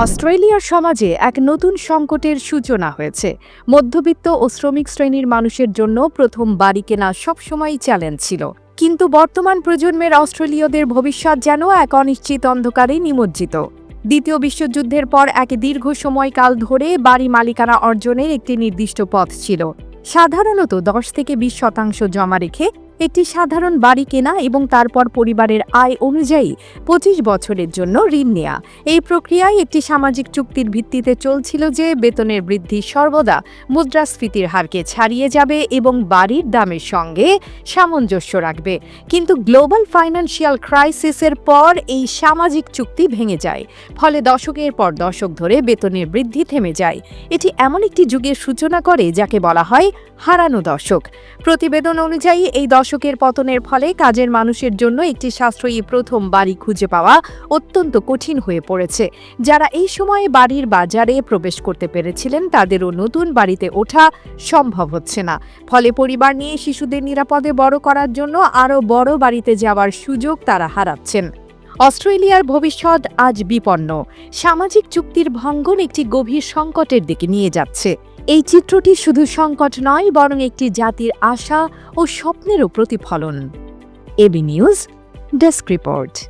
অস্ট্রেলিয়ার সমাজে এক নতুন সংকটের সূচনা হয়েছে। মধ্যবিত্ত ও শ্রমিক শ্রেণির মানুষের জন্য প্রথম বাড়ি কেনা সবসময়ই চ্যালেঞ্জ ছিল। কিন্তু বর্তমান প্রজন্মের অস্ট্রেলীয়দের ভবিষ্যৎ যেন এক অনিশ্চিত অন্ধকারে নিমজ্জিত। দ্বিতীয় বিশ্বযুদ্ধের পর এক দীর্ঘ সময়কাল ধরে বাড়ি মালিকানা অর্জনের একটি নির্দিষ্ট পথ ছিল। সাধারণত দশ থেকে বিশ শতাংশ জমা রেখে একটি সাধারণ বাড়ি কেনা এবং তারপর পরিবারের আয় অনুযায়ী পঁচিশ বছরের জন্য ঋণ নেয়া। এই প্রক্রিয়ায় একটি সামাজিক চুক্তির ভিত্তিতে চলছিল যে বেতনের বৃদ্ধি সর্বদা মুদ্রাস্ফীতির হারকে ছাড়িয়ে যাবে এবং বাড়ির দামের সঙ্গে সামঞ্জস্য রাখবে। কিন্তু গ্লোবাল ফাইন্যান্সিয়াল ক্রাইসিসের পর এই সামাজিক চুক্তি ভেঙে যায়। ফলে দশকের পর দশক ধরে বেতনের বৃদ্ধি থেমে যায়। এটি এমন একটি যুগের সূচনা করে যাকে বলা হয় হারানো দশক। প্রতিবেদন অনুযায়ী এই দশকের পতনের ফলে কাজের মানুষের জন্য একটি সাশ্রয়ী প্রথম বাড়ি খুঁজে পাওয়া অত্যন্ত কঠিন হয়ে পড়েছে। যারা এই সময়ে বাড়ির বাজারে প্রবেশ করতে পেরেছিলেন, তাদেরও নতুন বাড়িতে ওঠা সম্ভব হচ্ছে না। ফলে পরিবার নিয়ে শিশুদের নিরাপদে বড় করার জন্য আরও বড় বাড়িতে যাওয়ার সুযোগ তারা হারাচ্ছেন। অস্ট্রেলিয়ার ভবিষ্যৎ আজ বিপন্ন। সামাজিক চুক্তির ভঙ্গন একটি গভীর সংকটের দিকে নিয়ে যাচ্ছে। এই চিত্রটি শুধু সংকট নয়, বরং একটি জাতির আশা ও স্বপ্নেরও প্রতিফলন। A B news, desk report.